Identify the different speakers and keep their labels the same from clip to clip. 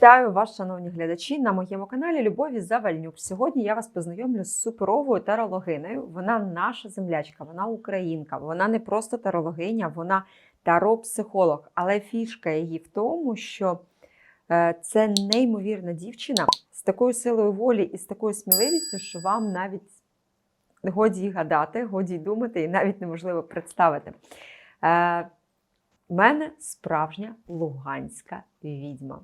Speaker 1: Вітаю вас, шановні глядачі, на моєму каналі Любові Завальнюк. Сьогодні я вас познайомлю з суперовою тарологинею. Вона наша землячка, вона українка. Вона не просто тарологиня, вона таропсихолог. Але фішка її в тому, що е, це неймовірна дівчина з такою силою волі і з такою сміливістю, що вам навіть годі й гадати, годі й думати, і навіть неможливо представити. Е, мене справжня луганська відьма.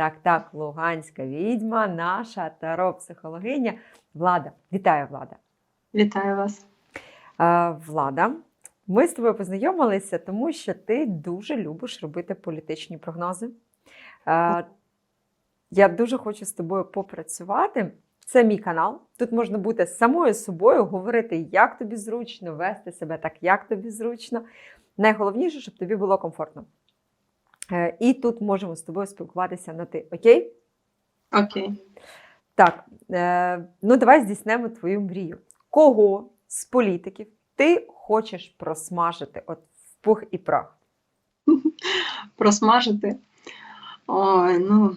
Speaker 1: Так, так, луганська відьма, наша таро-психологиня Влада. Вітаю, Влада.
Speaker 2: Вітаю вас.
Speaker 1: Влада, ми з тобою познайомилися, тому що ти дуже любиш робити політичні прогнози. Я дуже хочу з тобою попрацювати. Це мій канал. Тут можна бути самою собою, говорити, як тобі зручно, вести себе так, як тобі зручно. Найголовніше, щоб тобі було комфортно. Е, І тут можемо з тобою спілкуватися на ти. Окей?
Speaker 2: Окей.
Speaker 1: Так, е, ну давай здійснемо твою мрію. Кого з політиків ти хочеш просмажити от в пух і прах?
Speaker 2: Просмажити. Ой, ну,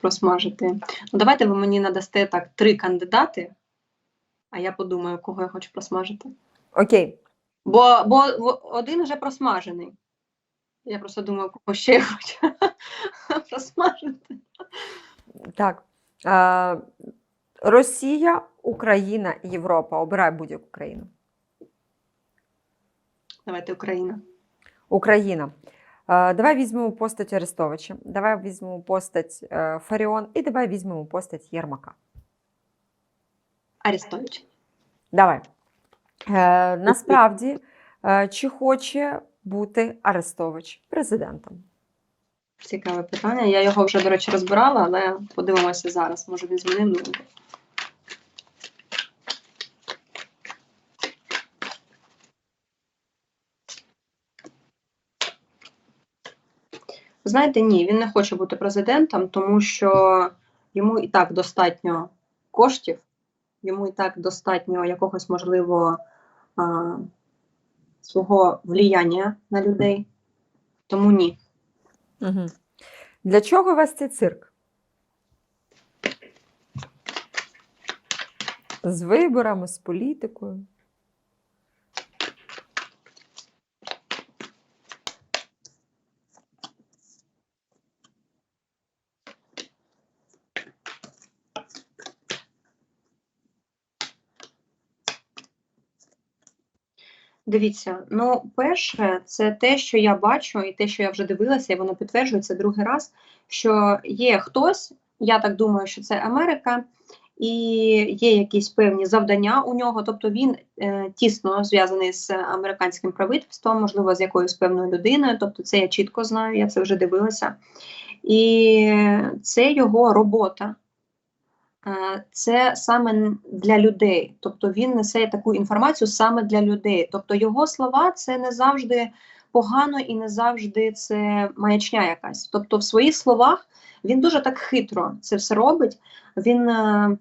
Speaker 2: просмажити. Ну, давайте ви мені надасте так три кандидати, а я подумаю, кого я хочу просмажити.
Speaker 1: Окей,
Speaker 2: Бо, бо один вже просмажений. Я просто думаю, кого ще я хочу просмажити.
Speaker 1: так. Е, Росія, Україна, Європа. Обирай будь-яку країну.
Speaker 2: Давайте Україна.
Speaker 1: Україна. Давай візьмемо постать Арестовича, давай візьмемо постать е, Фаріон і давай візьмемо постать Єрмака.
Speaker 2: Арестович.
Speaker 1: Давай. Е, насправді, е, чи хоче бути Арестович президентом?
Speaker 2: Цікаве питання. Я його вже, до речі, розбирала, але подивимося зараз. Може він змінив думку. Знаєте, ні, він не хоче бути президентом, тому що йому і так достатньо коштів, йому і так достатньо якогось, можливо, свого влияння на людей. Тому ні.
Speaker 1: Угу. Для чого вас цей цирк? З виборами, з політикою.
Speaker 2: Дивіться, ну, перше, це те, що я бачу, і те, що я вже дивилася, і воно підтверджується другий раз, що є хтось, я так думаю, що це Америка, і є якісь певні завдання у нього. Тобто він е, тісно зв'язаний з американським правительством, можливо, з якоюсь певною людиною. Тобто, це я чітко знаю, я це вже дивилася. І це його робота. Е, Це саме для людей, тобто він несе таку інформацію саме для людей. Тобто його слова це не завжди погано і не завжди це маячня якась. Тобто, в своїх словах він дуже так хитро це все робить. Він, е,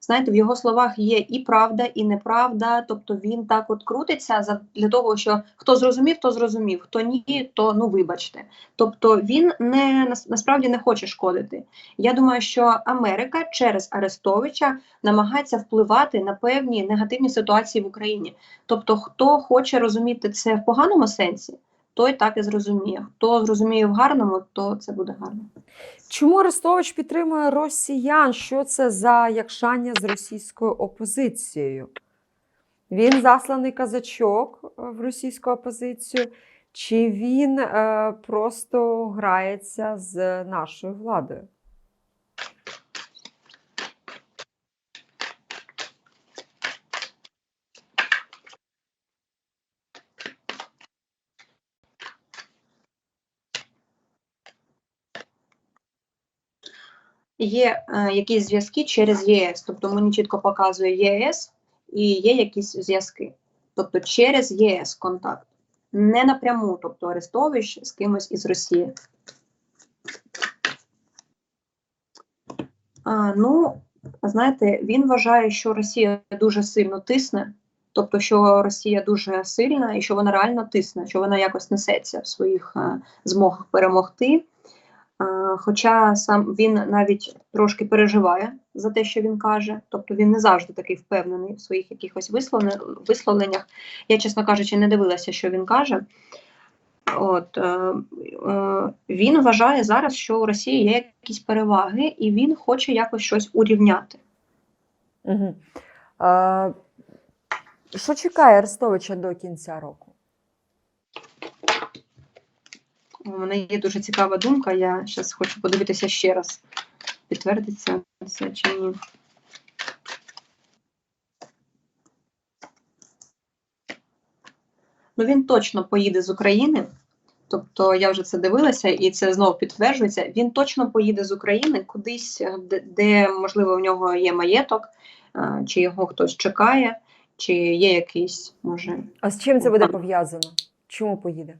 Speaker 2: знаєте, в його словах є і правда, і неправда. Тобто він так от крутиться за- для того, що хто зрозумів, то зрозумів, хто ні, то ну вибачте. Тобто він не насправді не хоче шкодити. Я думаю, що Америка через Арестовича намагається впливати на певні негативні ситуації в Україні. Тобто, хто хоче розуміти це в поганому сенсі, той так і зрозуміє. Хто зрозуміє в гарному, то це буде гарно.
Speaker 1: Чому Арестович підтримує росіян? Що це за якшання з російською опозицією? Він засланий казачок е, в російську опозицію, чи він е, просто грається з нашою владою?
Speaker 2: Є е, якісь зв'язки через ЄС, тобто мені чітко показує ЄС і є якісь зв'язки. Тобто через ЄС контакт. Не напряму, тобто Арестович з кимось із Росії. А, ну, знаєте, він вважає, що Росія дуже сильно тисне, тобто, що Росія дуже сильна і що вона реально тисне, що вона якось несеться в своїх е, змогах перемогти. Хоча сам він навіть трошки переживає за те, що він каже, тобто він не завжди такий впевнений в своїх якихось висловленнях. Я, чесно кажучи, не дивилася, що він каже. От, е, е, він вважає зараз, що у Росії є якісь переваги, і він хоче якось щось урівняти.
Speaker 1: Угу. Е, що чекає Арестовича до кінця року?
Speaker 2: У мене є дуже цікава думка. Я зараз хочу подивитися ще раз, підтвердиться це чи ні. Ну, він точно поїде з України. Тобто я вже це дивилася, і це знову підтверджується. Він точно поїде з України кудись, де, де можливо в нього є маєток, чи його хтось чекає, чи є якийсь, може,
Speaker 1: А з чим це буде пов'язано? Чому поїде?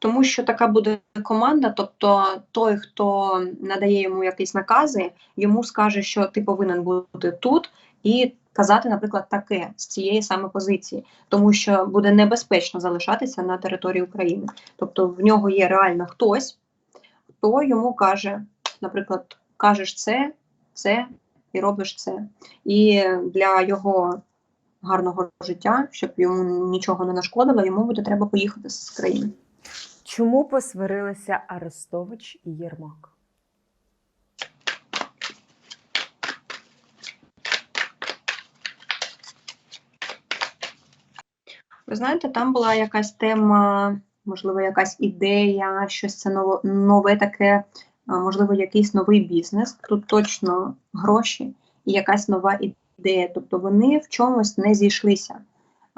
Speaker 2: Тому що така буде команда, тобто той, хто надає йому якісь накази, йому скаже, що ти повинен бути тут, і казати, наприклад, таке з цієї саме позиції, тому що буде небезпечно залишатися на території України. Тобто в нього є реально хтось, хто йому каже, наприклад, кажеш це, це і робиш це. І для його гарного життя, щоб йому нічого не нашкодило, йому буде треба поїхати з країни.
Speaker 1: Чому посварилися Арестович і Єрмак?
Speaker 2: Ви знаєте, там була якась тема, можливо, якась ідея, щось це ново, нове таке, можливо, якийсь новий бізнес. Тут точно гроші і якась нова ідея. Тобто вони в чомусь не зійшлися.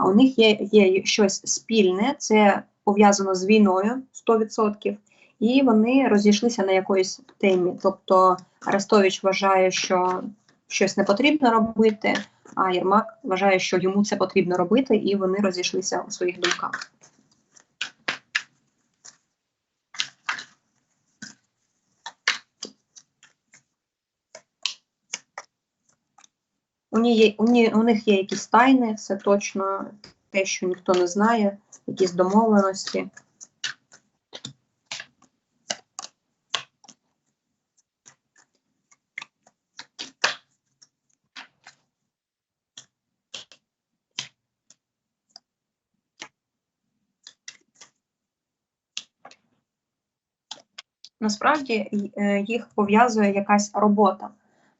Speaker 2: А у них є, є щось спільне, це пов'язано з війною 100%, і вони розійшлися на якоїсь темі. Тобто Арестович вважає, що щось не потрібно робити, а Єрмак вважає, що йому це потрібно робити, і вони розійшлися у своїх думках. Ні є, ні, у них є якісь тайни, це точно те, що ніхто не знає, якісь домовленості. Насправді е, їх пов'язує якась робота,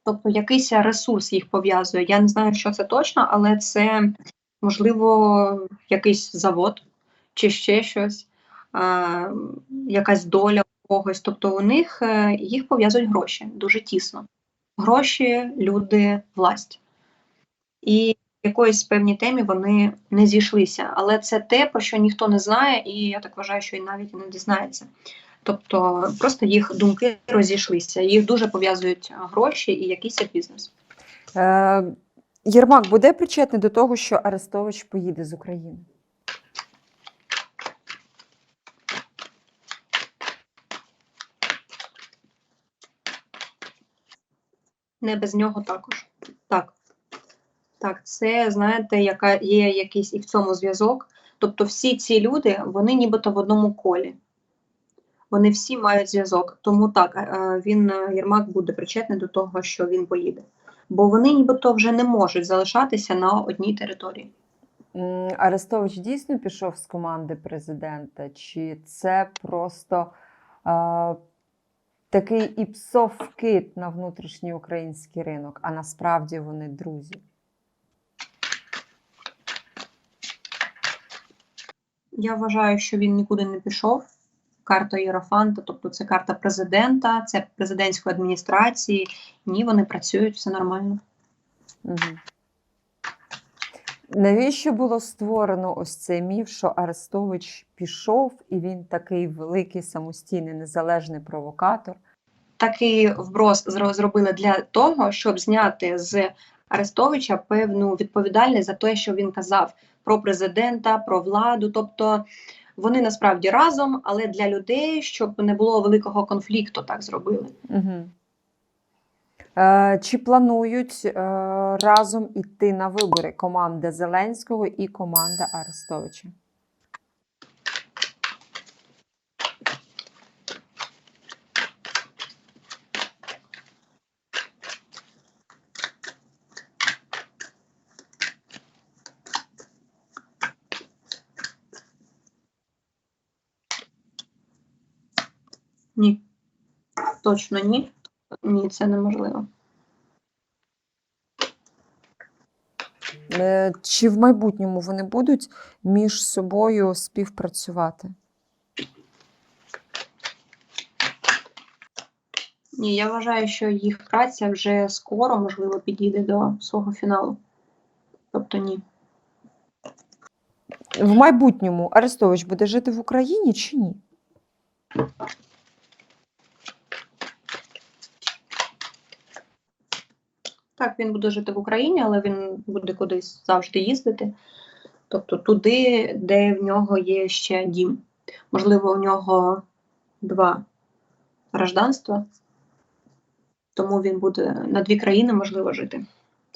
Speaker 2: тобто якийсь ресурс їх пов'язує. Я не знаю, що це точно, але це можливо якийсь завод чи ще щось, якась доля когось. Тобто у них е, їх пов'язують гроші дуже тісно. Гроші, люди, власть. І якоїсь певній темі вони не зійшлися. Але це те, про що ніхто не знає, і я так вважаю, що і навіть не дізнається. Тобто просто їх думки розійшлися. Їх дуже пов'язують гроші і якийсь бізнес.
Speaker 1: Е, Єрмак буде причетний до того, що Арестович поїде з України?
Speaker 2: Не без нього також. Так. Так, це знаєте, яка є якийсь і в цьому зв'язок. Тобто, всі ці люди, вони нібито в одному колі. Вони всі мають зв'язок. Тому так, е, він е, Єрмак буде причетний до того, що він поїде. Бо вони нібито вже не можуть залишатися на одній території.
Speaker 1: Арестович дійсно пішов з команди президента, чи це просто е, такий іпсов вкид на внутрішній український ринок, а насправді вони друзі?
Speaker 2: Я вважаю, що він нікуди не пішов. Карта Єрофанта, тобто це карта президента, це президентської адміністрації. Ні, вони працюють, все нормально.
Speaker 1: Угу. Навіщо було створено ось цей міф, що Арестович пішов і він такий великий самостійний незалежний провокатор?
Speaker 2: Такий вброс зробили для того, щоб зняти з Арестовича певну відповідальність за те, що він казав про президента, про владу. Тобто вони насправді разом, але для людей, щоб не було великого конфлікту, так зробили.
Speaker 1: Угу. Е, чи планують е, разом іти на вибори команда Зеленського і команда Арестовича?
Speaker 2: Ні. Точно ні. Ні, це неможливо.
Speaker 1: Е, Чи в майбутньому вони будуть між собою співпрацювати?
Speaker 2: Ні, я вважаю, що їх праця вже скоро, можливо, підійде до свого фіналу. Тобто ні.
Speaker 1: В майбутньому Арестович буде жити в Україні чи ні?
Speaker 2: Так, він буде жити в Україні, але він буде кудись завжди їздити. Тобто туди, де в нього є ще дім. Можливо, у нього два гражданства, тому він буде на дві країни, можливо, жити.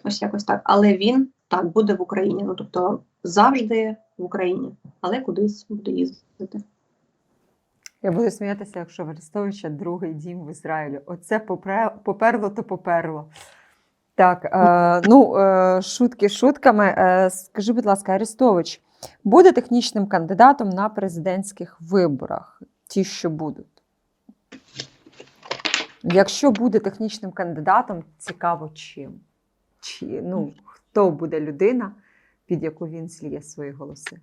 Speaker 2: Ось якось так. Але він так буде в Україні. Ну тобто завжди в Україні, але кудись буде їздити.
Speaker 1: Я буду сміятися, якщо Арестовича другий дім в Ізраїлі. Оце поперло, то поперло. Так, е, ну, е, шутки шутками. Е, скажи, будь ласка, Арестович буде технічним кандидатом на президентських виборах? Ті, що будуть? Якщо буде технічним кандидатом, цікаво чим? Чи, ну, хто буде людина, під яку він зліє свої голоси?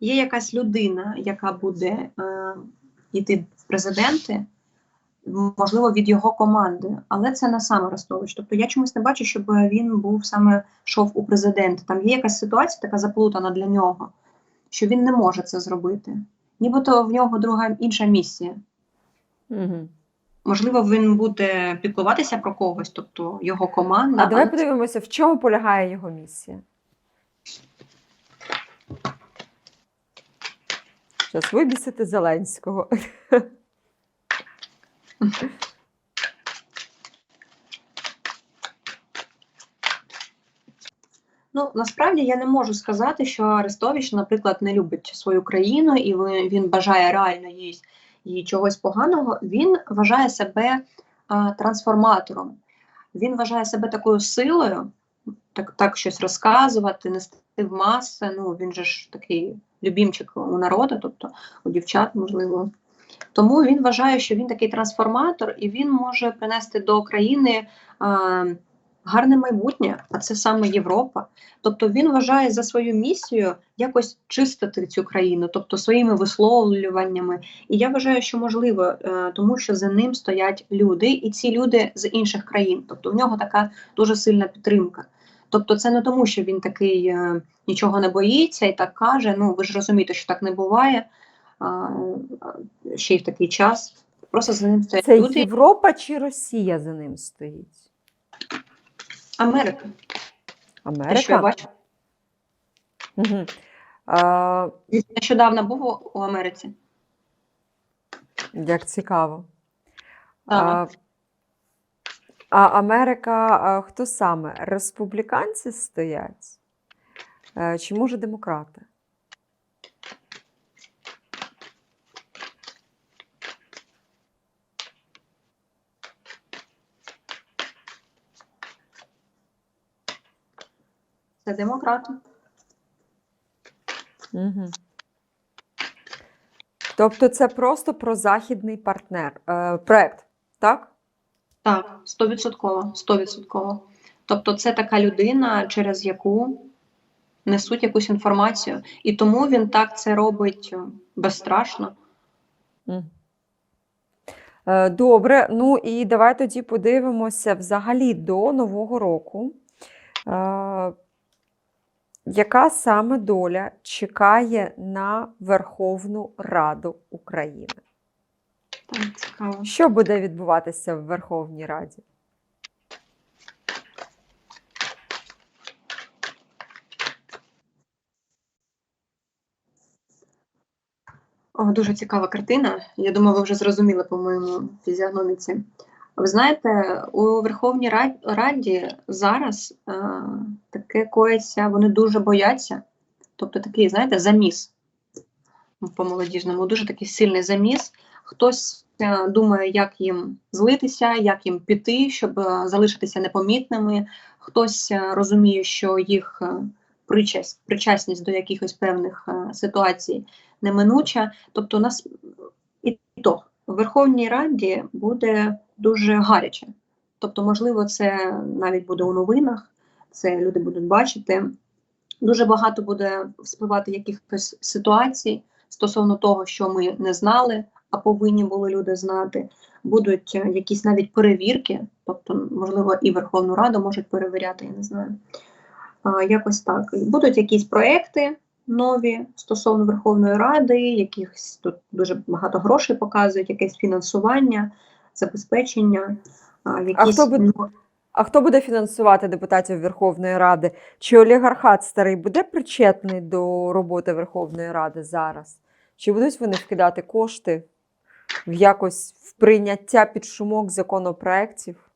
Speaker 2: Є якась людина, яка буде йти в президенти, можливо, від його команди, але це не сам Арестович. Тобто я чомусь не бачу, щоб він був саме йшов у президенти. Там є якась ситуація, така заплутана для нього, що він не може це зробити. Нібито в нього друга інша місія.
Speaker 1: Угу.
Speaker 2: Можливо, він буде піклуватися про когось, тобто його команда.
Speaker 1: А давай подивимося, в чому полягає його місія. Зараз вибісити Зеленського.
Speaker 2: Ну, насправді я не можу сказати, що Арестович, наприклад, не любить свою країну і він бажає реально їй, їй чогось поганого. Він вважає себе а, трансформатором. Він вважає себе такою силою, так, так щось розказувати, нести в маси. Ну, він же ж такий любімчик у народу, тобто у дівчат, можливо. Тому він вважає, що він такий трансформатор, і він може принести до країни а, гарне майбутнє, а це саме Європа. Тобто він вважає за свою місію якось чистити цю країну, тобто своїми висловлюваннями. І я вважаю, що можливо, е, тому що за ним стоять люди, і ці люди з інших країн. Тобто в нього така дуже сильна підтримка. Тобто, це не тому, що він такий е, нічого не боїться і так каже. Ну ви ж розумієте, що так не буває а, а, ще й в такий час. Просто за ним стоять
Speaker 1: Це
Speaker 2: люди.
Speaker 1: Європа чи Росія за ним стоїть?
Speaker 2: Америка. Те, що я бачу.
Speaker 1: Угу. А,
Speaker 2: нещодавно був у- Америці.
Speaker 1: як цікаво. А,
Speaker 2: Так.
Speaker 1: А Америка, хто саме? Республіканці стоять? Е, Чи може демократи?
Speaker 2: Це демократи.
Speaker 1: Угу. Тобто це просто прозахідний партнер, е, проект, так?
Speaker 2: Так, стовідсотково, стовідсотково. Тобто, це така людина, через яку несуть якусь інформацію, і тому він так це робить е, безстрашно.
Speaker 1: Е, Добре, ну і давай тоді подивимося взагалі до Нового року. Е, Яка саме доля чекає на Верховну Раду України?
Speaker 2: Так, цікаво.
Speaker 1: Що буде відбуватися в Верховній Раді?
Speaker 2: О, дуже цікава картина. Я думаю, ви вже зрозуміли по моєму фізіогноміці. Ви знаєте, у Верховній Раді зараз е, таке коїться, вони дуже бояться. Тобто такий, знаєте, заміс по молодіжному, дуже такий сильний заміс. Хтось е, думає, як їм злитися, як їм піти, щоб е, залишитися непомітними. Хтось е, розуміє, що їх причасть, причасність до якихось певних ситуацій неминуча. Тобто, у нас і то в Верховній Раді буде дуже гаряче. Тобто, можливо, це навіть буде у новинах, це люди будуть бачити. Дуже багато буде вспливати якихось ситуацій стосовно того, що ми не знали, а повинні були люди знати. Будуть е, якісь навіть перевірки, тобто, можливо, і Верховну Раду можуть перевіряти, я не знаю. А, якось так. Будуть якісь проекти нові стосовно Верховної Ради, якихось тут дуже багато грошей показують, якесь фінансування, забезпечення. А, якісь,
Speaker 1: хто буде- А хто буде фінансувати депутатів Верховної Ради? Чи олігархат старий буде причетний до роботи Верховної Ради зараз? Чи будуть вони вкидати кошти якось в прийняття під шумок законопроєктів,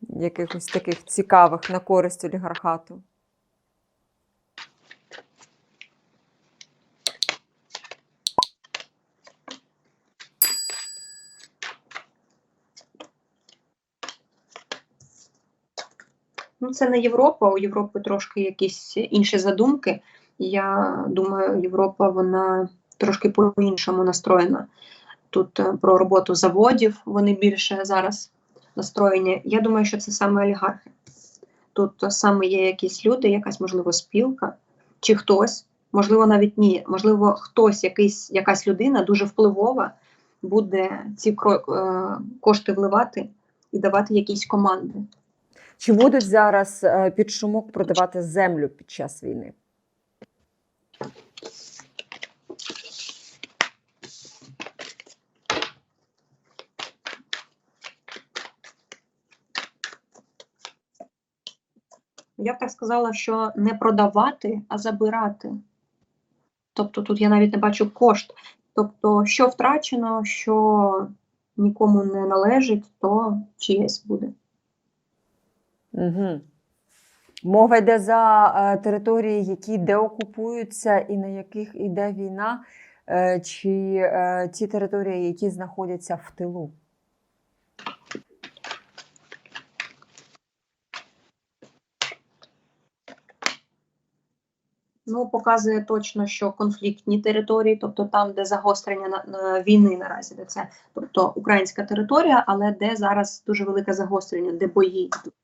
Speaker 1: якихось таких цікавих на користь олігархату?
Speaker 2: Ну, це не Європа, у Європи трошки якісь інші задумки. Я думаю, Європа вона трошки по-іншому настроєна. Тут е, про роботу заводів вони більше зараз настроєні. Я думаю, що це саме олігархи. Тут саме є якісь люди, якась, можливо, спілка, чи хтось, можливо, навіть ні, можливо, хтось, якийсь, якась людина дуже впливова, буде ці е, кошти вливати і давати якісь команди.
Speaker 1: Чи будуть зараз е, під шумок продавати землю під час війни?
Speaker 2: Я б так сказала, що не продавати, а забирати. Тобто тут я навіть не бачу кошт. Тобто, що втрачено, що нікому не належить, то чиєсь буде.
Speaker 1: Угу. Мова йде за е, території, які деокупуються і на яких йде війна, е, чи е, ті території, які знаходяться в тилу.
Speaker 2: Ну, показує точно, що конфліктні території, тобто там, де загострення на, війни наразі, де це тобто українська територія, але де зараз дуже велике загострення, де бої. йдуть.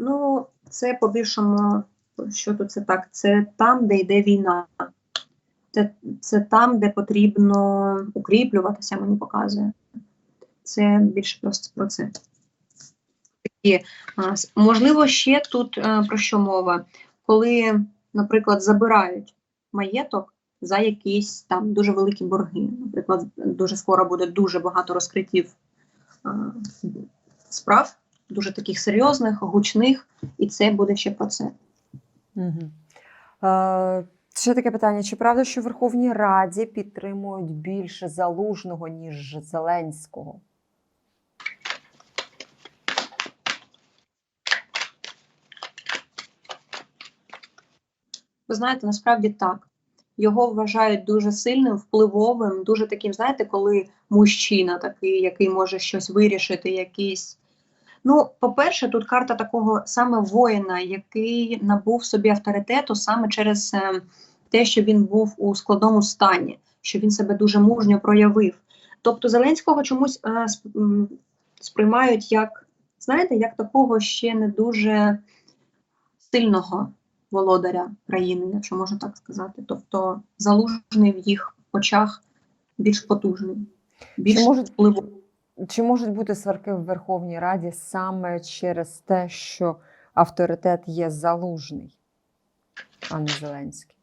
Speaker 2: Ну, це по-більшому, що тут це так? Це там, де йде війна. Це, це там, де потрібно укріплюватися, мені показує. Це більше просто про це. Такі, можливо, ще тут е, про що мова? Коли, наприклад, забирають маєток за якісь там дуже великі борги. Наприклад, дуже скоро буде дуже багато розкриттів справ, дуже таких серйозних, гучних, і це буде ще про це.
Speaker 1: Угу. Ще таке питання: чи правда, що в Верховній Раді підтримують більше залужного, ніж Зеленського?
Speaker 2: Ви знаєте, насправді так. Його вважають дуже сильним, впливовим, дуже таким, знаєте, коли мужчина такий, який може щось вирішити, якийсь. Ну, по-перше, тут карта такого саме воїна, який набув собі авторитету саме через е, те, що він був у складному стані, що він себе дуже мужньо проявив. Тобто Зеленського чомусь е, сприймають як, знаєте, як такого ще не дуже сильного володаря країни, якщо можна так сказати. Тобто залужний в їх очах більш потужний, більш впливовий.
Speaker 1: Чи можуть бути сварки в Верховній Раді саме через те, що авторитет є залужний, а не Зеленський?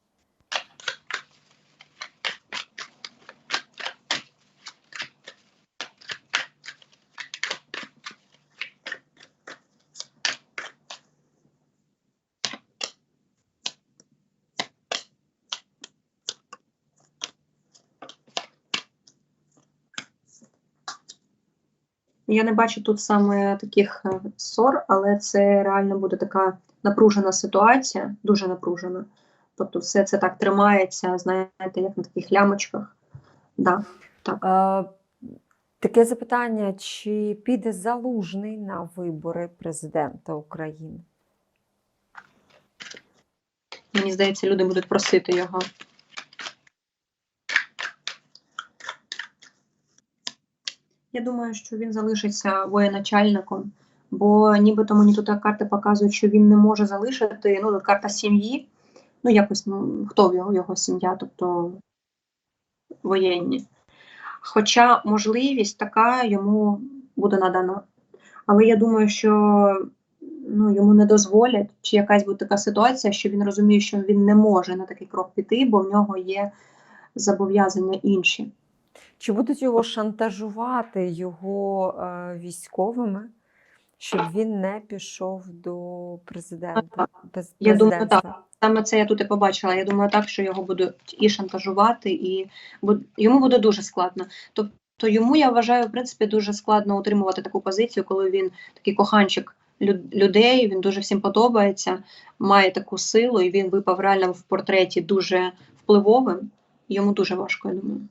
Speaker 2: Я не бачу тут саме таких е, ссор, але це реально буде така напружена ситуація, дуже напружена. Тобто все це так тримається, знаєте, як на таких лямочках. Да.
Speaker 1: Е, Таке запитання: чи піде залужний на вибори президента України?
Speaker 2: Мені здається, люди будуть просити його. Я думаю, що він залишиться воєначальником, бо нібито мені тут карти показують, що він не може залишити. Ну, карта сім'ї. Ну, якось ну, хто його, його сім'я, тобто воєнні. Хоча можливість така йому буде надана. Але я думаю, що ну, йому не дозволять, чи якась буде така ситуація, що він розуміє, що він не може на такий крок піти, бо в нього є зобов'язання інші.
Speaker 1: Чи будуть його шантажувати його е, військовими, щоб він не пішов до президента? Без
Speaker 2: Я думаю,
Speaker 1: президентства?
Speaker 2: Саме це я тут і побачила. Я думаю, так що його будуть і шантажувати, і йому буде дуже складно. Тобто йому я вважаю, в принципі, дуже складно утримувати таку позицію, коли він такий коханчик лю- людей, він дуже всім подобається, має таку силу, і він випав реально в портреті дуже впливовим. Йому дуже важко, я думаю.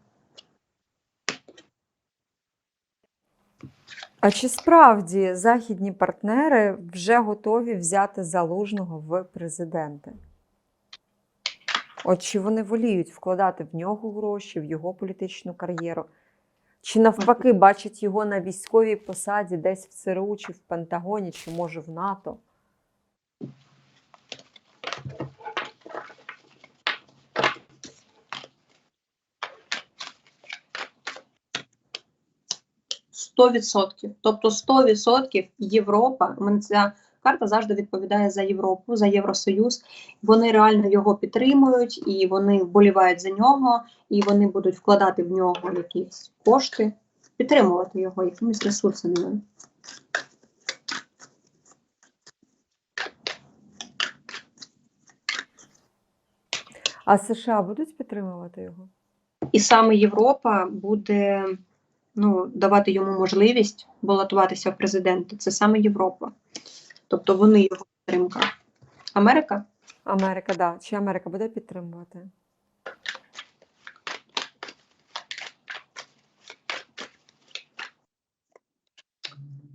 Speaker 1: А чи справді західні партнери вже готові взяти залужного в президенти? От чи вони воліють вкладати в нього гроші, в його політичну кар'єру? Чи навпаки бачать його на військовій посаді десь в ЦРУ, чи в Пентагоні, чи може в НАТО?
Speaker 2: Сто відсотків. Тобто 100% Європа, у мене ця карта завжди відповідає за Європу, за Євросоюз. Вони реально його підтримують, і вони вболівають за нього, і вони будуть вкладати в нього якісь кошти, підтримувати його якимись ресурсами.
Speaker 1: А США будуть підтримувати його?
Speaker 2: І саме Європа буде ну, давати йому можливість балотуватися в президенти. Це саме Європа. Тобто вони його підтримка. Америка
Speaker 1: Америка, да. Чи Америка буде підтримувати?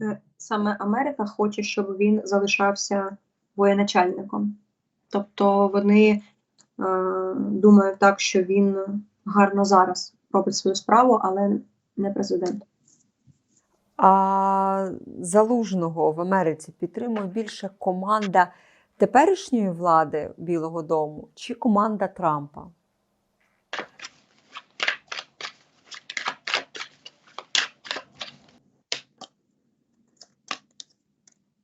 Speaker 2: Е, саме Америка хоче, щоб він залишався воєначальником. Тобто вони е, думають так, що він гарно зараз робить свою справу, але не президент.
Speaker 1: А залужного в Америці підтримує більше команда теперішньої влади Білого Дому чи команда Трампа?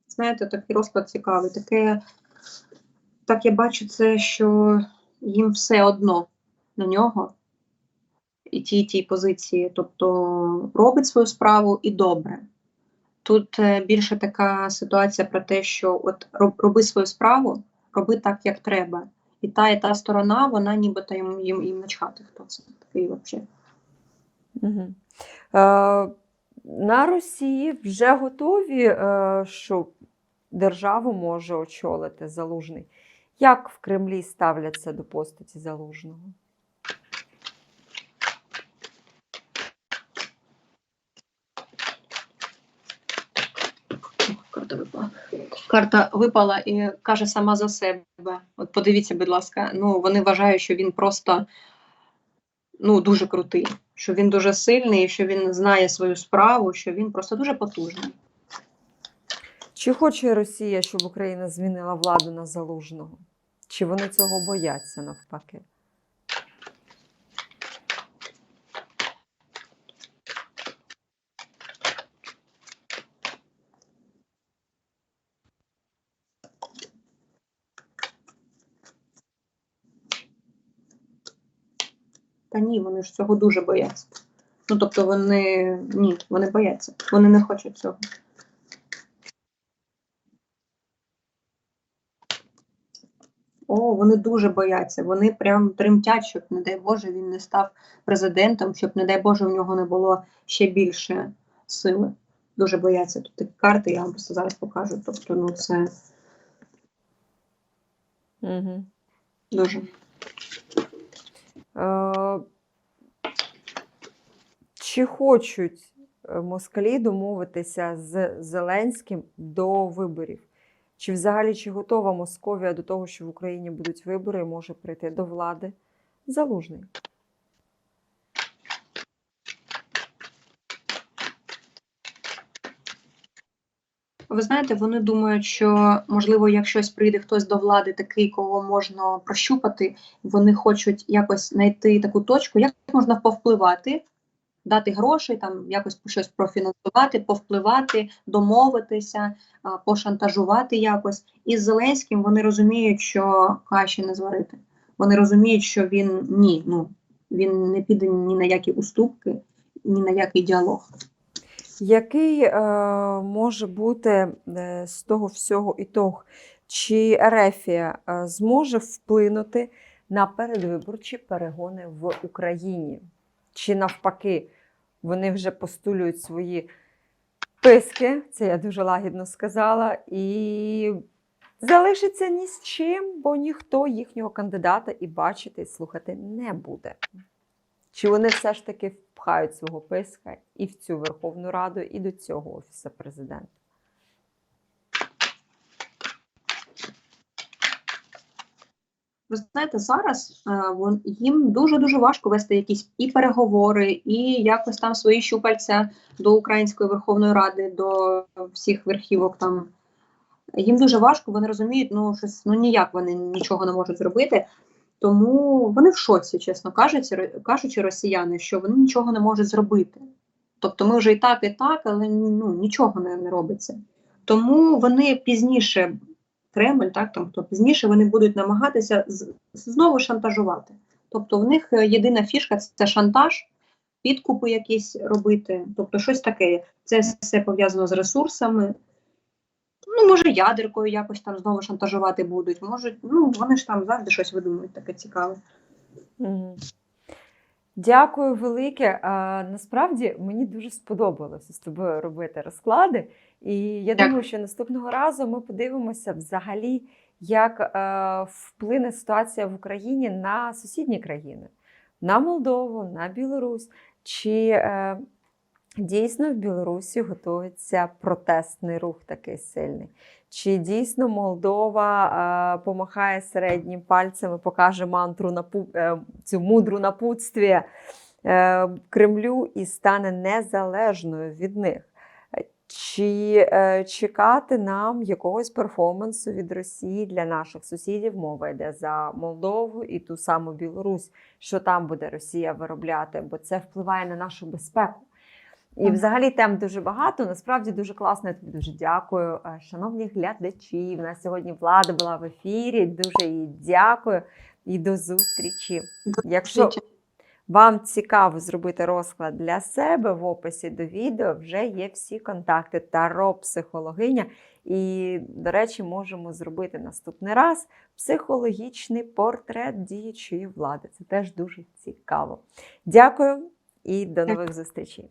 Speaker 2: Знаєте, такий розклад цікавий. Таке, так я бачу це, що їм все одно на нього і тій тій позиції, тобто робить свою справу і добре. Тут е, більше така ситуація про те, що от роби свою справу, роби так, як треба. І та, і та сторона, вона нібито їм, їм, їм начхати, хто це такий взагалі.
Speaker 1: Угу. Е, на Росії вже готові, е, що державу може очолити залужний. Як в Кремлі ставляться до постаті залужного?
Speaker 2: Карта випала. Карта випала і каже сама за себе. От подивіться, будь ласка, ну вони вважають, що він просто ну, дуже крутий, що він дуже сильний, що він знає свою справу, що він просто дуже потужний.
Speaker 1: Чи хоче Росія, щоб Україна змінила владу на залужного? Чи вони цього бояться навпаки?
Speaker 2: Та ні, вони ж цього дуже бояться. Ну тобто вони ні, вони бояться, вони не хочуть цього. О, вони дуже бояться. Вони прям тремтять, щоб, не дай Боже, він не став президентом, щоб, не дай Боже, в нього не було ще більше сили. Дуже бояться. Тут такі карти, я вам просто зараз покажу. Тобто, ну це
Speaker 1: Угу.
Speaker 2: Дуже.
Speaker 1: Е, Чи хочуть е, москалі домовитися з Зеленським до виборів? Чи взагалі чи готова Московія до того, що в Україні будуть вибори і може прийти до влади залужний?
Speaker 2: Ви знаєте, вони думають, що можливо, як щось прийде хтось до влади, такий, кого можна прощупати, вони хочуть якось знайти таку точку, як можна повпливати, дати гроші, там якось щось профінансувати, повпливати, домовитися, пошантажувати якось. І з Зеленським вони розуміють, що каші не зварити. Вони розуміють, що він ні, ну він не піде ні на які уступки, ні на який діалог.
Speaker 1: Який е, може бути е, з того всього ітог? Чи Ерефія е, зможе вплинути на передвиборчі перегони в Україні? Чи навпаки, вони вже постулюють свої писки, це я дуже лагідно сказала, і залишиться ні з чим, бо ніхто їхнього кандидата і бачити, і слухати не буде. Чи вони все ж таки впхають свого писка і в цю Верховну Раду, і до цього Офісу президента?
Speaker 2: Ви знаєте, зараз е, їм дуже дуже важко вести якісь і переговори, і якось там свої щупальця до Української Верховної Ради, до всіх верхівок там. Їм дуже важко, вони розуміють, ну щось ну ніяк вони нічого не можуть зробити. Тому вони в шоці, чесно кажучи, кажучи, росіяни, що вони нічого не можуть зробити. Тобто ми вже і так, і так, але ну, нічого не, не робиться. Тому вони пізніше Кремль, так там хто пізніше вони будуть намагатися знову шантажувати. Тобто, в них е, єдина фішка це шантаж, підкупи якісь робити, тобто щось таке. Це все пов'язано з ресурсами. Ну, може, ядеркою якось там знову шантажувати будуть. Можуть, ну вони ж там завжди щось видумують таке цікаве.
Speaker 1: Дякую велике. А, насправді мені дуже сподобалося з тобою робити розклади. І я
Speaker 2: Дякую.
Speaker 1: думаю, що наступного разу ми подивимося взагалі, як е, вплине ситуація в Україні на сусідні країни, на Молдову, на Білорусь. Чи е, дійсно в Білорусі готується протестний рух такий сильний? Чи дійсно Молдова е, помахає середнім пальцем і покаже мантру напу, е, цю мудру напутстві е, Кремлю і стане незалежною від них? Чи е, чекати нам якогось перформансу від Росії для наших сусідів? Мова йде за Молдову і ту саму Білорусь, що там буде Росія виробляти, бо це впливає на нашу безпеку. І взагалі тем дуже багато. Насправді дуже класно. Я тобі дуже дякую. Е, Шановні глядачі, в нас сьогодні влада була в ефірі. Дуже їй дякую і до зустрічі. Якщо вам цікаво зробити розклад для себе в описі до відео, вже є всі контакти Таро психологиня. І, до речі, можемо зробити наступний раз психологічний портрет діючої влади. Це теж дуже цікаво. Дякую і до нових зустрічей.